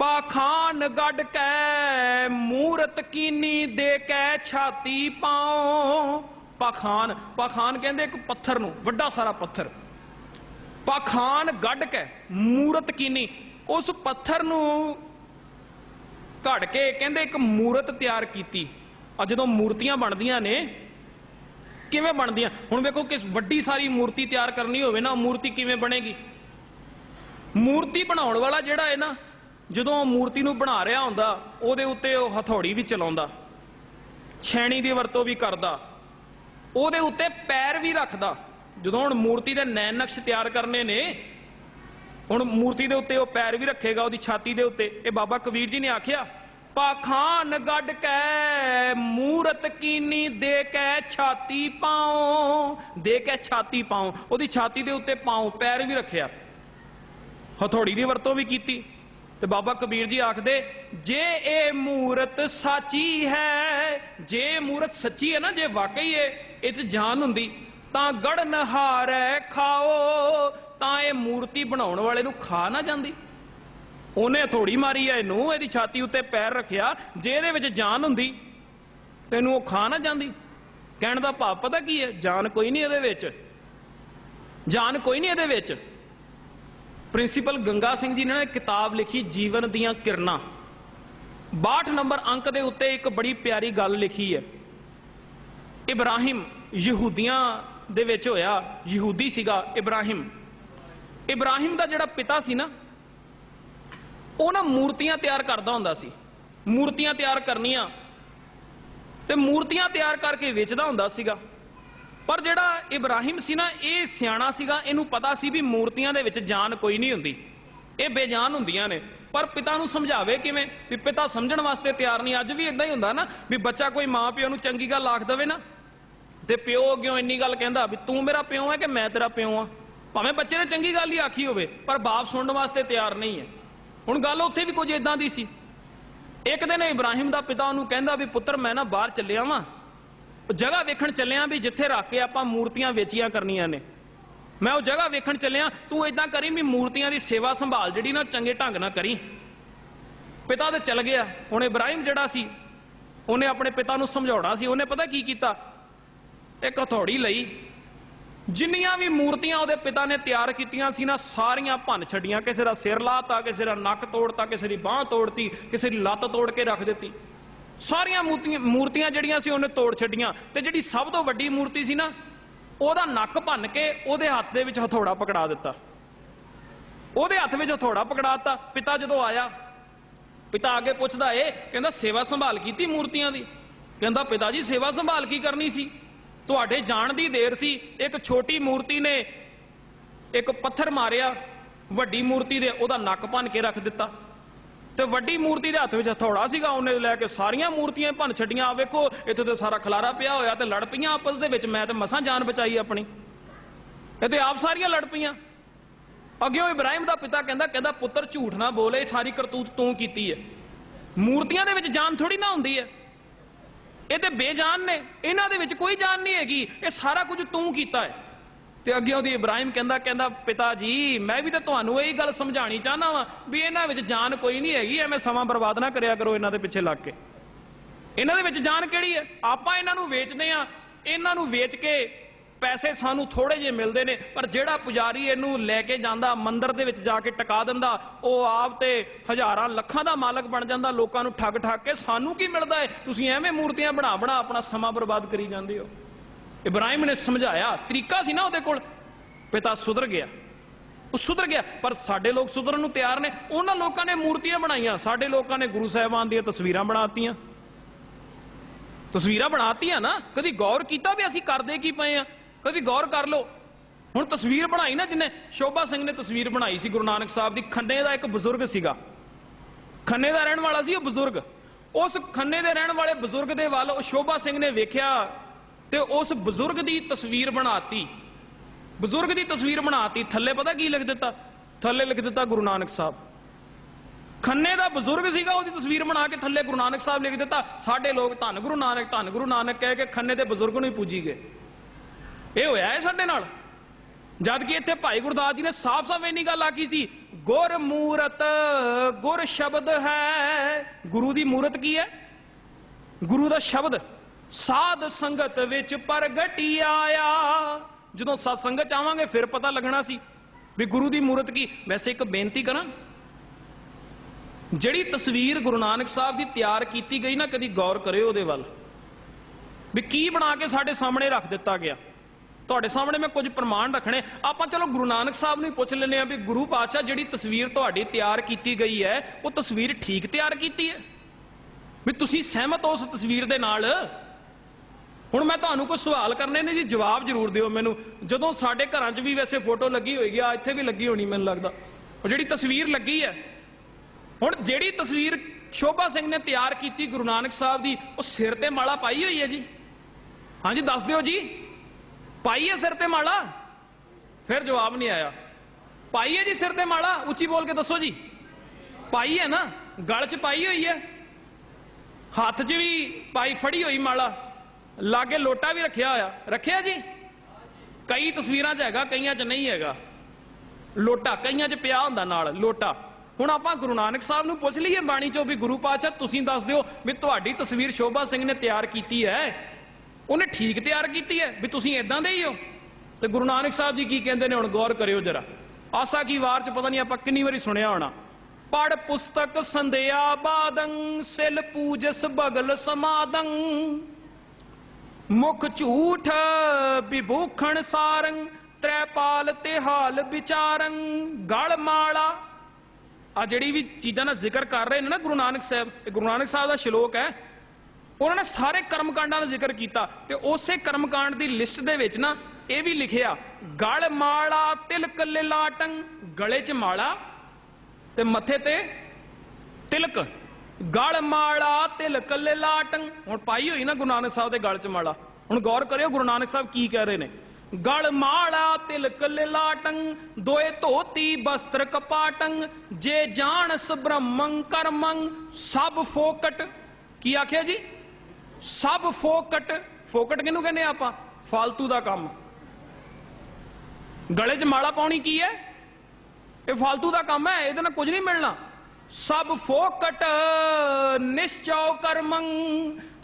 ਪਾਖਾਨ ਗੱਡ ਕੈ, ਮੂਰਤ ਕੀਨੀ ਦੇ ਕੈ ਛਾਤੀ ਪਾਉ। ਪਾਖਾਨ ਪਾਖਾਨ ਕਹਿੰਦੇ ਇੱਕ ਪੱਥਰ ਨੂੰ, ਵੱਡਾ ਸਾਰਾ ਪੱਥਰ। ਪਾਖਾਨ ਗੱਡ ਕੇ, ਮੂਰਤ ਕੀਨੀ। ਉਸ ਪੱਥਰ ਨੂੰ ਘੜ ਕੇ ਕਹਿੰਦੇ ਇੱਕ ਮੂਰਤ ਤਿਆਰ ਕੀਤੀ। ਆ ਜਦੋਂ ਮੂਰਤੀਆਂ ਬਣਦੀਆਂ ਨੇ, ਕਿਵੇਂ ਬਣਦੀਆਂ? ਹੁਣ ਵੇਖੋ ਕਿਸ ਵੱਡੀ ਸਾਰੀ ਮੂਰਤੀ ਤਿਆਰ ਕਰਨੀ ਹੋਵੇ ਨਾ ਉਹ ਮੂਰਤੀ ਕਿਵੇਂ ਬਣੇਗੀ? ਮੂਰਤੀ ਬਣਾਉਣ ਵਾਲਾ ਜਿਹੜਾ ਹੈ ਨਾ ਜਦੋਂ ਉਹ ਮੂਰਤੀ ਨੂੰ ਬਣਾ ਰਿਹਾ ਹੁੰਦਾ, ਉਹਦੇ ਉੱਤੇ ਉਹ ਹਥੌੜੀ ਵੀ ਚਲਾਉਂਦਾ, ਛੈਣੀ ਦੀ ਵਰਤੋਂ ਵੀ ਕਰਦਾ, ਉਹਦੇ ਉੱਤੇ ਪੈਰ ਵੀ ਰੱਖਦਾ। ਜਦੋਂ ਹੁਣ ਮੂਰਤੀ ਦੇ ਨੈਣ ਨਕਸ਼ ਤਿਆਰ ਕਰਨੇ ਨੇ, ਹੁਣ ਮੂਰਤੀ ਦੇ ਉੱਤੇ ਉਹ ਪੈਰ ਵੀ ਰੱਖੇਗਾ, ਉਹਦੀ ਛਾਤੀ ਦੇ ਉੱਤੇ। ਇਹ ਬਾਬਾ ਕਬੀਰ ਜੀ ਨੇ ਆਖਿਆ, ਪਾਖਾਨ ਗੱਡ ਕੈ, ਮੂਰਤ ਕੀਨੀ ਦੇ ਕੈ ਛਾਤੀ ਪਾਉ, ਦੇ ਕੈ ਛਾਤੀ ਪਾਉ। ਉਹਦੀ ਛਾਤੀ ਦੇ ਉੱਤੇ ਪਾਉ, ਪੈਰ ਵੀ ਰੱਖਿਆ। ਹਥੌੜੀ ਦੀ ਵਰਤੋਂ ਵੀ ਕੀਤੀ। ਤੇ ਬਾਬਾ ਕਬੀਰ ਜੀ ਆਖਦੇ, ਜੇ ਇਹ ਮੂਰਤ ਸਾਚੀ ਹੈ, ਜੇ ਮੂਰਤ ਸੱਚੀ ਹੈ ਨਾ, ਜੇ ਵਾਕਈ ਹੈ ਇਹ ਤੇ ਜਾਨ ਹੁੰਦੀ, ਤਾਂ ਗੜ ਨਹਾਰੈ ਖਾਓ, ਤਾਂ ਇਹ ਮੂਰਤੀ ਬਣਾਉਣ ਵਾਲੇ ਨੂੰ ਖਾ ਨਾ ਜਾਂਦੀ। ਉਹਨੇ ਹਥੌੜੀ ਮਾਰੀ ਐ ਇਹਨੂੰ, ਇਹਦੀ ਛਾਤੀ ਉੱਤੇ ਪੈਰ ਰੱਖਿਆ, ਜੇ ਇਹਦੇ ਵਿੱਚ ਜਾਨ ਹੁੰਦੀ ਤੈਨੂੰ ਉਹ ਖਾ ਨਾ ਜਾਂਦੀ। ਕਹਿਣ ਦਾ ਭਾਵ ਪਤਾ ਕੀ ਹੈ ਜਾਨ ਕੋਈ ਨਹੀਂ ਇਹਦੇ ਵਿੱਚ। ਜਾਨ ਕੋਈ ਨਹੀਂ ਇਹਦੇ ਵਿੱਚ। ਪ੍ਰਿੰਸੀਪਲ ਗੰਗਾ ਸਿੰਘ ਜੀ ਨੇ ਕਿਤਾਬ ਲਿਖੀ, ਜੀਵਨ ਦੀਆਂ ਕਿਰਨਾਂ। 62 ਨੰਬਰ ਅੰਕ ਦੇ ਉੱਤੇ ਇੱਕ ਬੜੀ ਪਿਆਰੀ ਗੱਲ ਲਿਖੀ ਹੈ। ਇਬਰਾਹਿਮ ਯਹੂਦੀਆਂ ਦੇ ਵਿੱਚ ਹੋਇਆ, ਯਹੂਦੀ ਸੀਗਾ ਇਬਰਾਹਿਮ। ਇਬਰਾਹਿਮ ਦਾ ਜਿਹੜਾ ਪਿਤਾ ਸੀ ਨਾ, ਉਹ ਨਾ ਮੂਰਤੀਆਂ ਤਿਆਰ ਕਰਦਾ ਹੁੰਦਾ ਸੀ। ਮੂਰਤੀਆਂ ਤਿਆਰ ਕਰਨੀਆਂ ਤੇ ਮੂਰਤੀਆਂ ਤਿਆਰ ਕਰਕੇ ਵੇਚਦਾ ਹੁੰਦਾ ਸੀਗਾ। ਪਰ ਜਿਹੜਾ ਇਬਰਾਹਿਮ ਸੀ ਨਾ, ਇਹ ਸਿਆਣਾ ਸੀਗਾ। ਇਹਨੂੰ ਪਤਾ ਸੀ ਵੀ ਮੂਰਤੀਆਂ ਦੇ ਵਿੱਚ ਜਾਨ ਕੋਈ ਨਹੀਂ ਹੁੰਦੀ। ਇਹ ਬੇਜਾਨ ਹੁੰਦੀਆਂ ਨੇ। ਪਰ ਪਿਤਾ ਨੂੰ ਸਮਝਾਵੇ ਕਿਵੇਂ? ਵੀ ਪਿਤਾ ਸਮਝਣ ਵਾਸਤੇ ਤਿਆਰ ਨਹੀਂ। ਅੱਜ ਵੀ ਇਦਾਂ ਹੀ ਹੁੰਦਾ ਨਾ, ਵੀ ਬੱਚਾ ਕੋਈ ਮਾਂ ਪਿਓ ਨੂੰ ਚੰਗੀ ਗੱਲ ਆਖ ਦਵੇ ਨਾ, ਤੇ ਪਿਓ ਅੱਗਿਓਂ ਇੰਨੀ ਗੱਲ ਕਹਿੰਦਾ ਵੀ ਤੂੰ ਮੇਰਾ ਪਿਓ ਹੈ ਕਿ ਮੈਂ ਤੇਰਾ ਪਿਓ ਆ ਭਾਵੇਂ ਬੱਚੇ ਨੇ ਚੰਗੀ ਗੱਲ ਹੀ ਆਖੀ ਹੋਵੇ, ਪਰ ਬਾਪ ਸੁਣਨ ਵਾਸਤੇ ਤਿਆਰ ਨਹੀਂ ਹੈ। ਹੁਣ ਗੱਲ ਉੱਥੇ ਵੀ ਕੁਝ ਇਦਾਂ ਦੀ ਸੀ। ਇੱਕ ਦਿਨ ਇਬਰਾਹਿਮ ਦਾ ਪਿਤਾ ਉਹਨੂੰ ਕਹਿੰਦਾ ਵੀ, ਪੁੱਤਰ, ਮੈਂ ਨਾ ਬਾਹਰ ਚੱਲਿਆ ਵਾਂ। ਜਗ੍ਹਾ ਵੇਖਣ ਚੱਲਿਆ ਵੀ ਜਿੱਥੇ ਰੱਖ ਕੇ ਆਪਾਂ ਮੂਰਤੀਆਂ ਵੇਚੀਆਂ ਕਰਨੀਆਂ ਨੇ। ਮੈਂ ਉਹ ਜਗ੍ਹਾ ਵੇਖਣ ਚੱਲਿਆ, ਤੂੰ ਇਦਾਂ ਕਰੀ ਵੀ ਮੂਰਤੀਆਂ ਦੀ ਸੇਵਾ ਸੰਭਾਲ ਜਿਹੜੀ ਨਾ ਚੰਗੇ ਢੰਗ ਨਾਲ ਕਰੀ। ਪਿਤਾ ਤੇ ਚੱਲ ਗਿਆ। ਹੁਣ ਇਬਰਾਹਿਮ ਜਿਹੜਾ ਸੀ, ਉਹਨੇ ਆਪਣੇ ਪਿਤਾ ਨੂੰ ਸਮਝਾਉਣਾ ਸੀ। ਉਹਨੇ ਪਤਾ ਕੀ ਕੀਤਾ? ਇੱਕ ਹਥੌੜੀ ਲਈ। ਜਿੰਨੀਆਂ ਵੀ ਮੂਰਤੀਆਂ ਉਹਦੇ ਪਿਤਾ ਨੇ ਤਿਆਰ ਕੀਤੀਆਂ ਸੀ ਨਾ, ਸਾਰੀਆਂ ਭੰਨ ਛੱਡੀਆਂ। ਕਿਸੇ ਦਾ ਸਿਰ ਲਾਤਾ, ਕਿਸੇ ਦਾ ਨੱਕ ਤੋੜਤਾ, ਕਿਸੇ ਦੀ ਬਾਹ ਤੋੜਤੀ, ਕਿਸੇ ਦੀ ਲੱਤ ਤੋੜ ਕੇ ਰੱਖ ਦਿੱਤੀ। ਸਾਰੀਆਂ ਮੂਰਤੀਆਂ ਮੂਰਤੀਆਂ ਜਿਹੜੀਆਂ ਸੀ ਉਹਨੇ ਤੋੜ ਛੱਡੀਆਂ। ਤੇ ਜਿਹੜੀ ਸਭ ਤੋਂ ਵੱਡੀ ਮੂਰਤੀ ਸੀ ਨਾ, ਉਹਦਾ ਨੱਕ ਭੰਨ ਕੇ ਉਹਦੇ ਹੱਥ ਦੇ ਵਿੱਚ ਹਥੌੜਾ ਪਕੜਾ ਦਿੱਤਾ। ਉਹਦੇ ਹੱਥ ਵਿੱਚ ਹਥੌੜਾ ਪਕੜਾ ਦਿੱਤਾ। ਪਿਤਾ ਜਦੋਂ ਆਇਆ, ਪਿਤਾ ਅੱਗੇ ਪੁੱਛਦਾ ਏ ਕਹਿੰਦਾ, ਸੇਵਾ ਸੰਭਾਲ ਕੀਤੀ ਮੂਰਤੀਆਂ ਦੀ? ਕਹਿੰਦਾ, ਪਿਤਾ ਜੀ, ਸੇਵਾ ਸੰਭਾਲ ਕੀ ਕਰਨੀ ਸੀ? ਤੁਹਾਡੇ ਜਾਣ ਦੀ ਦੇਰ ਸੀ। ਇੱਕ ਛੋਟੀ ਮੂਰਤੀ ਨੇ ਇੱਕ ਪੱਥਰ ਮਾਰਿਆ, ਵੱਡੀ ਮੂਰਤੀ ਦੇ ਉਹਦਾ ਨੱਕ ਭੰਨ ਕੇ ਰੱਖ ਦਿੱਤਾ। ਤੇ ਵੱਡੀ ਮੂਰਤੀ ਦੇ ਹੱਥ ਵਿੱਚ ਹਥੌੜਾ ਸੀਗਾ, ਉਹਨੇ ਲੈ ਕੇ ਸਾਰੀਆਂ ਮੂਰਤੀਆਂ ਭੰਨ ਛੱਡੀਆਂ। ਆ ਵੇਖੋ, ਇੱਥੇ ਤੇ ਸਾਰਾ ਖਲਾਰਾ ਪਿਆ ਹੋਇਆ ਤੇ ਲੜ ਪਈਆਂ ਆਪਸ ਦੇ ਵਿੱਚ। ਮੈਂ ਤੇ ਮਸਾਂ ਜਾਨ ਬਚਾਈ ਆਪਣੀ। ਇਹ ਤੇ ਆਪ ਸਾਰੀਆਂ ਲੜ ਪਈਆਂ। ਅੱਗੇ ਉਹ ਇਬਰਾਹਿਮ ਦਾ ਪਿਤਾ ਕਹਿੰਦਾ ਕਹਿੰਦਾ, ਪੁੱਤਰ, ਝੂਠ ਨਾ ਬੋਲੇ ਸਾਰੀ ਕਰਤੂਤ ਤੂੰ ਕੀਤੀ ਹੈ। ਮੂਰਤੀਆਂ ਦੇ ਵਿੱਚ ਜਾਨ ਥੋੜੀ ਨਾ ਹੁੰਦੀ ਹੈ। ਇਹ ਤੇ ਬੇਜਾਨ ਨੇ। ਇਹਨਾਂ ਦੇ ਵਿੱਚ ਕੋਈ ਜਾਨ ਨਹੀਂ ਹੈਗੀ। ਇਹ ਸਾਰਾ ਕੁਝ ਤੂੰ ਕੀਤਾ ਹੈ। ਤੇ ਅੱਗੇ ਉਹਦੀ ਇਬਰਾਹਿਮ ਕਹਿੰਦਾ ਕਹਿੰਦਾ, ਪਿਤਾ ਜੀ, ਮੈਂ ਵੀ ਤਾਂ ਤੁਹਾਨੂੰ ਇਹੀ ਗੱਲ ਸਮਝਾਣੀ ਚਾਹਨਾ ਵਾਂ ਵੀ ਇਹਨਾਂ ਵਿੱਚ ਜਾਨ ਕੋਈ ਨਹੀਂ ਹੈਗੀ, ਐਵੇਂ ਸਮਾਂ ਬਰਬਾਦ ਨਾ ਕਰਿਆ ਕਰੋ ਇਹਨਾਂ ਦੇ ਪਿੱਛੇ ਲੱਗ ਕੇ। ਇਹਨਾਂ ਦੇ ਵਿੱਚ ਜਾਨ ਕਿਹੜੀ ਹੈ? ਆਪਾਂ ਇਹਨਾਂ ਨੂੰ ਵੇਚਦੇ ਆ ਇਹਨਾਂ ਨੂੰ ਵੇਚ ਕੇ ਪੈਸੇ ਸਾਨੂੰ ਥੋੜੇ ਜਿਹੇ ਮਿਲਦੇ ਨੇ, ਪਰ ਜਿਹੜਾ ਪੁਜਾਰੀ ਇਹਨੂੰ ਲੈ ਕੇ ਜਾਂਦਾ, ਮੰਦਿਰ ਦੇ ਵਿੱਚ ਜਾ ਕੇ ਟਿਕਾ ਦਿੰਦਾ, ਉਹ ਆਪ ਤੇ ਹਜ਼ਾਰਾਂ ਲੱਖਾਂ ਦਾ ਮਾਲਕ ਬਣ ਜਾਂਦਾ, ਲੋਕਾਂ ਨੂੰ ਠੱਗ ਠੱਗ ਕੇ ਸਾਨੂੰ ਕੀ ਮਿਲਦਾ ਹੈ? ਤੁਸੀਂ ਐਵੇਂ ਮੂਰਤੀਆਂ ਬਣਾ ਬਣਾ ਆਪਣਾ ਸਮਾਂ ਬਰਬਾਦ ਕਰੀ ਜਾਂਦੇ ਹੋ। ਇਬਰਾਹਿਮ ਨੇ ਸਮਝਾਇਆ, ਤਰੀਕਾ ਸੀ ਨਾ ਉਹਦੇ ਕੋਲ। ਪਿਤਾ ਸੁਧਰ ਗਿਆ। ਉਹ ਸੁਧਰ ਗਿਆ, ਪਰ ਸਾਡੇ ਲੋਕ ਸੁਧਰਨ ਨੂੰ ਤਿਆਰ ਨੇ। ਉਹਨਾਂ ਲੋਕਾਂ ਨੇ ਮੂਰਤੀਆਂ ਬਣਾਈਆਂ। ਸਾਡੇ ਲੋਕਾਂ ਨੇ ਗੁਰੂ ਸਾਹਿਬਾਨ ਦੀਆਂ ਤਸਵੀਰਾਂ ਬਣਾਤੀਆਂ। ਤਸਵੀਰਾਂ ਬਣਾਤੀਆਂ ਨਾ, ਕਦੀ ਗੌਰ ਕੀਤਾ ਵੀ ਅਸੀਂ ਕਰਦੇ ਕੀ ਪਏ ਆ? ਕਦੀ ਗੌਰ ਕਰ ਲਓ। ਹੁਣ ਤਸਵੀਰ ਬਣਾਈ ਨਾ ਜਿੰਨੇ, ਸ਼ੋਭਾ ਸਿੰਘ ਨੇ ਤਸਵੀਰ ਬਣਾਈ ਸੀ ਗੁਰੂ ਨਾਨਕ ਸਾਹਿਬ ਦੀ। ਖੰਨੇ ਦਾ ਇੱਕ ਬਜ਼ੁਰਗ ਸੀਗਾ। ਖੰਨੇ ਦਾ ਰਹਿਣ ਵਾਲਾ ਸੀ ਉਹ ਬਜ਼ੁਰਗ। ਉਸ ਖੰਨੇ ਦੇ ਰਹਿਣ ਵਾਲੇ ਬਜ਼ੁਰਗ ਦੇ ਵੱਲ ਉਹ ਸ਼ੋਭਾ ਸਿੰਘ ਨੇ ਵੇਖਿਆ। ਤੇ ਉਸ ਬਜ਼ੁਰਗ ਦੀ ਤਸਵੀਰ ਬਣਾਤੀ। ਬਜ਼ੁਰਗ ਦੀ ਤਸਵੀਰ ਬਣਾਤੀ, ਥੱਲੇ ਪਤਾ ਕੀ ਲਿਖ ਦਿੱਤਾ? ਥੱਲੇ ਲਿਖ ਦਿੱਤਾ ਗੁਰੂ ਨਾਨਕ ਸਾਹਿਬ। ਖੰਨੇ ਦਾ ਬਜ਼ੁਰਗ ਸੀਗਾ, ਉਹਦੀ ਤਸਵੀਰ ਬਣਾ ਕੇ ਥੱਲੇ ਗੁਰੂ ਨਾਨਕ ਸਾਹਿਬ ਲਿਖ ਦਿੱਤਾ, ਸਾਡੇ ਲੋਕ ਧੰਨ ਗੁਰੂ ਨਾਨਕ, ਧੰਨ ਗੁਰੂ ਨਾਨਕ ਕਹਿ ਕੇ ਖੰਨੇ ਦੇ ਬਜ਼ੁਰਗ ਨੂੰ ਹੀ ਪੂਜੀ ਗਏ। ਇਹ ਹੋਇਆ ਹੈ ਸਾਡੇ ਨਾਲ? ਜਦ ਕਿ ਇੱਥੇ ਭਾਈ ਗੁਰਦਾਸ ਜੀ ਨੇ ਸਾਫ਼-ਸਾਫ਼ ਇੰਨੀ ਗੱਲ ਆਖੀ ਸੀ, ਗੁਰ ਮੂਰਤ, ਗੁਰ ਸ਼ਬਦ ਹੈ। ਗੁਰੂ ਦੀ ਮੂਰਤ ਕੀ ਹੈ? ਗੁਰੂ ਦਾ ਸ਼ਬਦ। ਸਾਧ ਸੰਗਤ ਵਿੱਚ ਪ੍ਰਗਟੀ ਆਇਆ। ਜਦੋਂ ਸਤ ਸੰਗਤ ਚ ਆਵਾਂਗੇ, ਫਿਰ ਪਤਾ ਲੱਗਣਾ ਸੀ ਵੀ ਗੁਰੂ ਦੀ ਮੂਰਤ ਕੀ। ਵੈਸੇ ਇੱਕ ਬੇਨਤੀ ਕਰਾਂ, ਜਿਹੜੀ ਤਸਵੀਰ ਗੁਰੂ ਨਾਨਕ ਸਾਹਿਬ ਦੀ ਤਿਆਰ ਕੀਤੀ ਗਈ ਨਾ, ਕਦੀ ਗੌਰ ਕਰਿਓ ਉਹਦੇ ਵੱਲ। ਵੀ ਕੀ ਬਣਾ ਕੇ ਸਾਡੇ ਸਾਹਮਣੇ ਰੱਖ ਦਿੱਤਾ ਗਿਆ। ਤੁਹਾਡੇ ਸਾਹਮਣੇ ਮੈਂ ਕੁਝ ਪ੍ਰਮਾਣ ਰੱਖਣੇ। ਆਪਾਂ ਚਲੋ ਗੁਰੂ ਨਾਨਕ ਸਾਹਿਬ ਨੂੰ ਹੀ ਪੁੱਛ ਲੈਂਦੇ ਆ ਵੀ ਗੁਰੂ ਪਾਤਸ਼ਾਹ ਜਿਹੜੀ ਤਸਵੀਰ ਤੁਹਾਡੀ ਤਿਆਰ ਕੀਤੀ ਗਈ ਹੈ, ਉਹ ਤਸਵੀਰ ਠੀਕ ਤਿਆਰ ਕੀਤੀ ਹੈ? ਵੀ ਤੁਸੀਂ ਸਹਿਮਤ ਹੋ ਉਸ ਤਸਵੀਰ ਦੇ ਨਾਲ? ਹੁਣ ਮੈਂ ਤੁਹਾਨੂੰ ਕੋਈ ਸਵਾਲ ਕਰਨੇ ਨੇ ਜੀ, ਜਵਾਬ ਜ਼ਰੂਰ ਦਿਓ ਮੈਨੂੰ। ਜਦੋਂ ਸਾਡੇ ਘਰਾਂ 'ਚ ਵੀ ਵੈਸੇ ਫੋਟੋ ਲੱਗੀ ਹੋਏਗੀ, ਆ ਇੱਥੇ ਵੀ ਲੱਗੀ ਹੋਣੀ ਮੈਨੂੰ ਲੱਗਦਾ। ਉਹ ਜਿਹੜੀ ਤਸਵੀਰ ਲੱਗੀ ਹੈ, ਹੁਣ ਜਿਹੜੀ ਤਸਵੀਰ ਸ਼ੋਭਾ ਸਿੰਘ ਨੇ ਤਿਆਰ ਕੀਤੀ ਗੁਰੂ ਨਾਨਕ ਸਾਹਿਬ ਦੀ, ਉਹ ਸਿਰ ਤੇ ਮਾਲਾ ਪਾਈ ਹੋਈ ਹੈ ਜੀ। ਹਾਂਜੀ, ਦੱਸ ਦਿਓ ਜੀ। ਪਾਈ ਹੈ ਸਿਰ ਤੇ ਮਾਲਾ? ਫਿਰ ਜਵਾਬ ਨਹੀਂ ਆਇਆ। ਪਾਈ ਹੈ ਜੀ ਸਿਰ ਤੇ ਮਾਲਾ? ਉੱਚੀ ਬੋਲ ਕੇ ਦੱਸੋ ਜੀ। ਪਾਈ ਹੈ ਨਾ? ਗਲ 'ਚ ਪਾਈ ਹੋਈ ਹੈ। ਹੱਥ 'ਚ ਵੀ ਪਾਈ ਫੜੀ ਹੋਈ ਮਾਲਾ। ਲਾਗੇ ਲੋਟਾ ਵੀ ਰੱਖਿਆ ਹੋਇਆ। ਰੱਖਿਆ ਜੀ? ਕਈ ਤਸਵੀਰਾਂ 'ਚ ਹੈਗਾ, ਕਈਆਂ 'ਚ ਨਹੀਂ ਹੈਗਾ। ਲੋਟਾ, ਕਈਆਂ 'ਚ ਪਿਆ ਹੁੰਦਾ ਨਾਲ, ਲੋਟਾ। ਹੁਣ ਆਪਾਂ ਗੁਰੂ ਨਾਨਕ ਸਾਹਿਬ ਨੂੰ ਪੁੱਛ ਲਈਏ ਬਾਣੀ 'ਚੋਂ ਵੀ ਗੁਰੂ ਪਾਤਸ਼ਾਹ, ਤੁਸੀਂ ਦੱਸ ਦਿਓ ਵੀ ਤੁਹਾਡੀ ਤਸਵੀਰ ਸ਼ੋਭਾ ਸਿੰਘ ਨੇ ਤਿਆਰ ਕੀਤੀ ਹੈ। ਉਹਨੇ ਠੀਕ ਤਿਆਰ ਕੀਤੀ ਹੈ ਵੀ ਤੁਸੀਂ ਇਦਾਂ ਦੇ ਹੀ ਹੋ? ਤੇ ਗੁਰੂ ਨਾਨਕ ਸਾਹਿਬ ਜੀ ਕੀ ਕਹਿੰਦੇ ਨੇ, ਹੁਣ ਗੌਰ ਕਰਿਓ ਜਰਾ। ਆਸਾ ਕੀ ਵਾਰ 'ਚ ਪਤਾ ਨਹੀਂ ਆਪਾਂ ਕਿੰਨੀ ਵਾਰੀ ਸੁਣਿਆ ਹੋਣਾ। ਪੜ ਪੁਸਤਕ ਸੰਧਿਆ ਬਾਦੰ, ਸਿਲ ਪੂਜਸ ਬਗਲ ਸਮਾਦੰ। ਮੁਖ ਝੂਠ ਵਿਭੂਖਣ ਸਾਰੰ ਤ੍ਰੈਪਾਲ ਤੇ ਹਾਲ ਵਿਚਾਰੰ ਗਲ ਮਾਲਾ। ਆ ਜਿਹੜੀ ਵੀ ਚੀਜ਼ਾਂ ਦਾ ਜ਼ਿਕਰ ਕਰ ਰਹੇ ਨੇ ਨਾ ਗੁਰੂ ਨਾਨਕ ਸਾਹਿਬ, ਇਹ ਗੁਰੂ ਨਾਨਕ ਸਾਹਿਬ ਦਾ ਸ਼ਲੋਕ ਹੈ, ਉਹਨਾਂ ਨੇ ਸਾਰੇ ਕਰਮਕਾਂਡਾਂ ਦਾ ਜ਼ਿਕਰ ਕੀਤਾ ਤੇ ਉਸੇ ਕਰਮਕਾਂਡ ਦੀ ਲਿਸਟ ਦੇ ਵਿੱਚ ਨਾ ਇਹ ਵੀ ਲਿਖਿਆ, ਗਲ ਮਾਲਾ ਤਿਲਕ ਲਿਲਾਟੰ, ਗਲੇ 'ਚ ਮਾਲਾ ਤੇ ਮੱਥੇ ਤੇ ਤਿਲਕ। ਗਲ ਮਾਲਾ, ਤਿਲ ਕੱਲੇ ਲਾਟੰ ਹੁਣ ਪਾਈ ਹੋਈ ਨਾ ਗੁਰੂ ਨਾਨਕ ਸਾਹਿਬ ਦੇ ਗਲ ਚ ਮਾਲਾ। ਹੁਣ ਗੌਰ ਕਰਿਓ ਗੁਰੂ ਨਾਨਕ ਸਾਹਿਬ ਕੀ ਕਹਿ ਰਹੇ ਨੇ। ਗਲ ਮਾਲਾ, ਤਿਲ ਕੱਲੇ ਲਾਟੰ ਦੋਏ ਧੋਤੀ ਬਸਤਰ ਕਪਾਟੰ, ਜੇ ਜਾਣਸ ਬ੍ਰਹਮੰ ਕਰਮੰ, ਸਭ ਫੋਕਟ। ਕੀ ਆਖਿਆ ਜੀ? ਸਭ ਫੋਕਟ। ਫੋਕਟ ਕਿਹਨੂੰ ਕਹਿੰਦੇ ਆਪਾਂ? ਫਾਲਤੂ ਦਾ ਕੰਮ। ਗਲੇ 'ਚ ਮਾਲਾ ਪਾਉਣੀ ਕੀ ਹੈ? ਇਹ ਫਾਲਤੂ ਦਾ ਕੰਮ ਹੈ, ਇਹਦੇ ਨਾਲ ਕੁਝ ਨਹੀਂ ਮਿਲਣਾ। ਸਭ ਫੋਕਟ ਨਿਸ਼ਚਉ ਕਰਮੰ।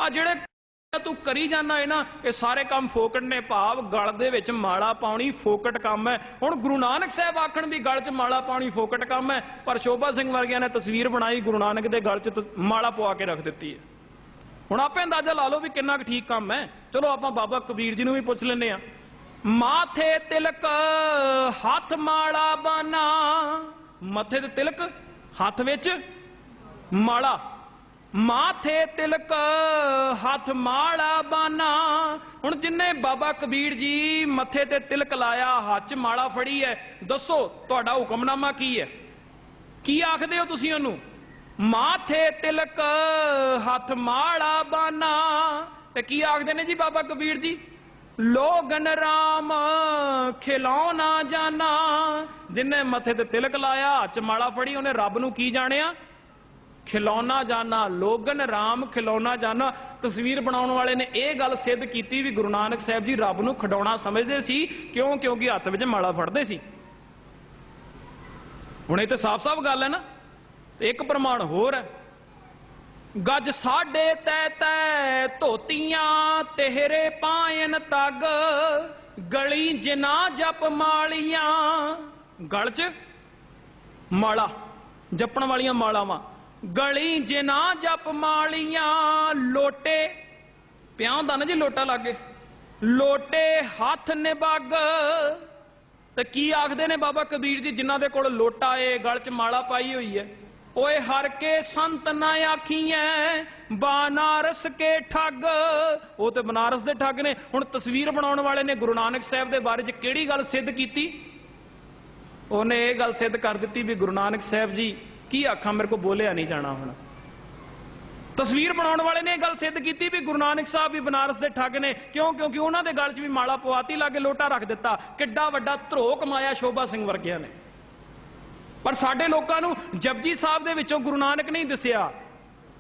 ਆ ਜਿਹੜੇ ਤੂੰ ਕਰੀ ਜਾਂਦਾ ਹੈ ਨਾ, ਇਹ ਸਾਰੇ ਕੰਮ ਫੋਕਟ ਨੇ ਭਾਵ ਗਲ ਦੇ ਵਿੱਚ ਮਾਲਾ ਪਾਉਣੀ ਫੋਕਟ ਕੰਮ ਹੈ। ਹੁਣ ਗੁਰੂ ਨਾਨਕ ਸਾਹਿਬ ਆਖਣ ਵੀ ਗਲ 'ਚ ਮਾਲਾ ਪਾਉਣੀ ਫੋਕਟ ਕੰਮ ਹੈ, ਪਰ ਸ਼ੋਭਾ ਸਿੰਘ ਵਰਗਿਆਂ ਨੇ ਤਸਵੀਰ ਬਣਾਈ ਗੁਰੂ ਨਾਨਕ ਦੇ ਗਲ 'ਚ ਮਾਲਾ ਪਵਾ ਕੇ ਰੱਖ ਦਿੱਤੀ ਹੈ। ਹੁਣ ਆਪੇ ਅੰਦਾਜ਼ਾ ਲਾ ਲਓ ਵੀ ਕਿੰਨਾ ਕੁ ਠੀਕ ਕੰਮ ਹੈ। ਚਲੋ ਆਪਾਂ ਬਾਬਾ ਕਬੀਰ ਜੀ ਨੂੰ ਵੀ ਪੁੱਛ ਲੈਂਦੇ ਆ ਮਾਥੇ ਤਿਲਕ ਹੱਥ ਮਾਲਾ ਬਾਨਾ। ਮੱਥੇ ਤੇ ਤਿਲਕ ਹੱਥ ਵਿੱਚ ਮਾਲਾ। ਮਾਥੇ ਤਿਲਕ, ਹੱਥ ਮਾਲਾ ਬਾਨਾ। ਹੁਣ ਜਿੰਨੇ ਬਾਬਾ ਕਬੀਰ ਜੀ ਮੱਥੇ ਤੇ ਤਿਲਕ ਲਾਇਆ, ਹੱਥ ਮਾਲਾ ਫੜੀ ਹੈ ਦੱਸੋ ਤੁਹਾਡਾ ਹੁਕਮਨਾਮਾ ਕੀ ਹੈ ਕੀ ਆਖਦੇ ਹੋ ਤੁਸੀਂ ਉਹਨੂੰ? ਮਾਥੇ ਤਿਲਕ, ਹੱਥ ਮਾਲਾ ਬਾਨਾ। ਤੇ ਕੀ ਆਖਦੇ ਨੇ ਜੀ ਬਾਬਾ ਕਬੀਰ ਜੀ? ਲੋਗਨ ਰਾਮ, ਖਿਲਾਉਣਾ ਜਾਣਾ ਜਿਨੇ ਮੱਥੇ ਤੇ ਤਿਲਕ ਲਾਇਆ, ਹੱਥ 'ਚ ਮਾਲਾ ਫੜੀ, ਉਹਨੇ ਰੱਬ ਨੂੰ ਕੀ ਜਾਣਿਆ? ਖਿਲੌਣਾ ਜਾਣਾ ਲੋਗਨ ਰਾਮ ਖਿਲੌਣਾ ਜਾਣਾ ਤਸਵੀਰ ਬਣਾਉਣ ਵਾਲੇ ਨੇ ਇਹ ਗੱਲ ਸਿੱਧ ਕੀਤੀ ਵੀ ਗੁਰੂ ਨਾਨਕ ਸਾਹਿਬ ਜੀ ਰੱਬ ਨੂੰ ਖਡਾਉਣਾ ਸਮਝਦੇ ਸੀ, ਕਿਉਂ? ਕਿਉਂਕਿ ਹੱਥ ਵਿੱਚ ਮਾਲਾ ਫੜਦੇ ਸੀ। ਹੁਣ ਇਹ ਤੇ ਸਾਫ਼-ਸਾਫ਼ ਗੱਲ ਹੈ ਨਾ ਇੱਕ ਪ੍ਰਮਾਣ ਹੋਰ ਹੈ। ਗੱਜ ਸਾਡੇ ਤੈ ਤੈ ਧੋਤੀਆਂ, ਤੇਰੇ ਪਾਇਨ ਤਗ, ਗਲੀ ਜਿਨਾ ਜਪ ਮਾਲੀਆਂ। ਗਲ 'ਚ ਮਾਲਾ, ਜਪਣ ਵਾਲੀਆਂ ਮਾਲਾਵਾਂ। ਗਲੀ ਜਿਨਾ ਜਪ ਮਾਲੀਆਂ, ਲੋਟੇ, ਪਿਆ ਹੁੰਦਾ ਨਾ ਜੀ ਲੋਟਾ ਲਾਗੇ ਲੋਟੇ ਹੱਥ ਨਿਬੱਗ ਤੇ ਕੀ ਆਖਦੇ ਨੇ ਬਾਬਾ ਕਬੀਰ ਜੀ, ਜਿਨ੍ਹਾਂ ਦੇ ਕੋਲ ਲੋਟਾ ਏ, ਗਲ 'ਚ ਮਾਲਾ ਪਾਈ ਹੋਈ ਹੈ ਓਏ ਹਰ ਕੇ ਸੰਤ ਨਾ ਆਖੀਐ, ਬਨਾਰਸ ਕੇ ਠੱਗ। ਉਹ ਤੇ ਬਨਾਰਸ ਦੇ ਠੱਗ ਨੇ। ਹੁਣ ਤਸਵੀਰ ਬਣਾਉਣ ਵਾਲੇ ਨੇ ਗੁਰੂ ਨਾਨਕ ਸਾਹਿਬ ਦੇ ਬਾਰੇ 'ਚ ਕਿਹੜੀ ਗੱਲ ਸਿੱਧ ਕੀਤੀ? ਉਹਨੇ ਇਹ ਗੱਲ ਸਿੱਧ ਕਰ ਦਿੱਤੀ ਵੀ ਗੁਰੂ ਨਾਨਕ ਸਾਹਿਬ ਜੀ ਕੀ ਆਖਾਂ, ਮੇਰੇ ਕੋ ਬੋਲਿਆ ਨਹੀਂ ਜਾਣਾ ਹੁਣ। ਤਸਵੀਰ ਬਣਾਉਣ ਵਾਲੇ ਨੇ ਇਹ ਗੱਲ ਸਿੱਧ ਕੀਤੀ ਵੀ ਗੁਰੂ ਨਾਨਕ ਸਾਹਿਬ ਵੀ ਬਨਾਰਸ ਦੇ ਠੱਗ ਨੇ। ਕਿਉਂ? ਕਿਉਂਕਿ ਉਹਨਾਂ ਦੇ ਗਲ 'ਚ ਵੀ ਮਾਲਾ ਪਵਾਤੀ, ਲਾਗੇ ਲੋਟਾ ਰੱਖ ਦਿੱਤਾ। ਕਿੱਡਾ ਵੱਡਾ ਧਰੋ ਕਮਾਇਆ ਸ਼ੋਭਾ ਸਿੰਘ ਵਰਗਿਆਂ ਨੇ। ਪਰ ਸਾਡੇ ਲੋਕਾਂ ਨੂੰ ਜਪਜੀ ਸਾਹਿਬ ਦੇ ਵਿੱਚੋਂ ਗੁਰੂ ਨਾਨਕ ਨਹੀਂ ਦਿਸਿਆ।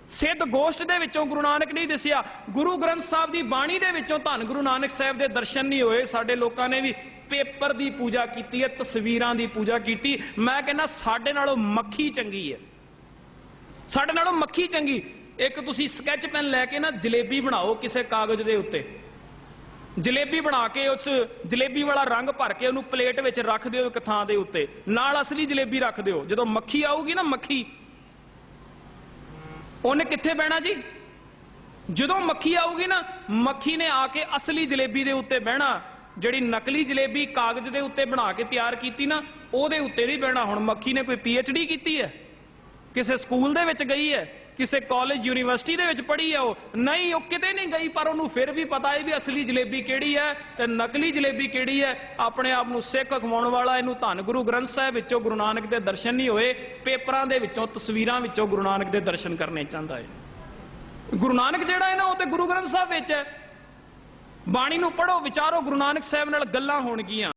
ਸਿੱਧ ਗੋਸ਼ਟ ਦੇ ਵਿੱਚੋਂ ਗੁਰੂ ਨਾਨਕ ਨਹੀਂ ਦਿਸਿਆ। ਗੁਰੂ ਗ੍ਰੰਥ ਸਾਹਿਬ ਦੀ ਬਾਣੀ ਦੇ ਵਿੱਚੋਂ ਧੰਨ ਗੁਰੂ ਨਾਨਕ ਸਾਹਿਬ ਦੇ ਦਰਸ਼ਨ ਨਹੀਂ ਹੋਏ। ਸਾਡੇ ਲੋਕਾਂ ਨੇ ਵੀ ਪੇਪਰ ਦੀ ਪੂਜਾ ਕੀਤੀ ਹੈ, ਤਸਵੀਰਾਂ ਦੀ ਪੂਜਾ ਕੀਤੀ। ਮੈਂ ਕਹਿੰਦਾ, ਸਾਡੇ ਨਾਲੋਂ ਮੱਖੀ ਚੰਗੀ ਹੈ। ਸਾਡੇ ਨਾਲੋਂ ਮੱਖੀ ਚੰਗੀ। ਇੱਕ ਤੁਸੀਂ ਸਕੈਚ ਪੈਨ ਲੈ ਕੇ ਨਾ ਜਲੇਬੀ ਬਣਾਓ ਕਿਸੇ ਕਾਗਜ਼ ਦੇ ਉੱਤੇ। ਜਲੇਬੀ ਬਣਾ ਕੇ ਉਸ ਜਲੇਬੀ ਵਾਲਾ ਰੰਗ ਭਰ ਕੇ ਉਹਨੂੰ ਪਲੇਟ ਵਿੱਚ ਰੱਖ ਦਿਓ ਇੱਕ ਥਾਂ ਦੇ ਉੱਤੇ। ਨਾਲ ਅਸਲੀ ਜਲੇਬੀ ਰੱਖ ਦਿਓ। ਜਦੋਂ ਮੱਖੀ ਆਊਗੀ ਨਾ ਮੱਖੀ ਉਹਨੇ ਕਿੱਥੇ ਬਹਿਣਾ ਜੀ? ਜਦੋਂ ਮੱਖੀ ਆਊਗੀ ਨਾ, ਮੱਖੀ ਨੇ ਆ ਕੇ ਅਸਲੀ ਜਲੇਬੀ ਦੇ ਉੱਤੇ ਬਹਿਣਾ, ਜਿਹੜੀ ਨਕਲੀ ਜਲੇਬੀ ਕਾਗਜ਼ ਦੇ ਉੱਤੇ ਬਣਾ ਕੇ ਤਿਆਰ ਕੀਤੀ ਨਾ, ਉਹਦੇ ਉੱਤੇ ਨਹੀਂ ਬਹਿਣਾ ਹੁਣ। ਮੱਖੀ ਨੇ ਕੋਈ ਪੀਐਚਡੀ ਕੀਤੀ ਹੈ? ਕਿਸੇ ਸਕੂਲ ਦੇ ਵਿੱਚ ਗਈ ਹੈ? ਕਿਸੇ ਕਾਲਜ ਯੂਨੀਵਰਸਿਟੀ ਦੇ ਵਿੱਚ ਪੜ੍ਹੀ ਹੈ ਉਹ। ਨਹੀਂ, ਉਹ ਕਿਤੇ ਨਹੀਂ ਗਈ, ਪਰ ਉਹਨੂੰ ਫਿਰ ਵੀ ਪਤਾ ਹੈ ਵੀ ਅਸਲੀ ਜਲੇਬੀ ਕਿਹੜੀ ਹੈ ਤੇ ਨਕਲੀ ਜਲੇਬੀ ਕਿਹੜੀ ਹੈ। ਆਪਣੇ ਆਪ ਨੂੰ ਸਿੱਖ ਅਖਵਾਉਣ ਵਾਲਾ ਇਹਨੂੰ ਧੰਨ ਗੁਰੂ ਗ੍ਰੰਥ ਸਾਹਿਬ ਵਿੱਚੋਂ ਗੁਰੂ ਨਾਨਕ ਦੇ ਦਰਸ਼ਨ ਨਹੀਂ ਹੋਏ, ਪੇਪਰਾਂ ਦੇ ਵਿੱਚੋਂ, ਤਸਵੀਰਾਂ ਵਿੱਚੋਂ ਗੁਰੂ ਨਾਨਕ ਦੇ ਦਰਸ਼ਨ ਕਰਨੇ ਚਾਹੁੰਦਾ ਹੈ। ਗੁਰੂ ਨਾਨਕ ਜਿਹੜਾ ਹੈ ਨਾ, ਉਹ ਤੇ ਗੁਰੂ ਗ੍ਰੰਥ ਸਾਹਿਬ ਵਿੱਚ ਹੈ। ਬਾਣੀ ਨੂੰ ਪੜ੍ਹੋ, ਵਿਚਾਰੋ, ਗੁਰੂ ਨਾਨਕ ਸਾਹਿਬ ਨਾਲ ਗੱਲਾਂ ਹੋਣਗੀਆਂ।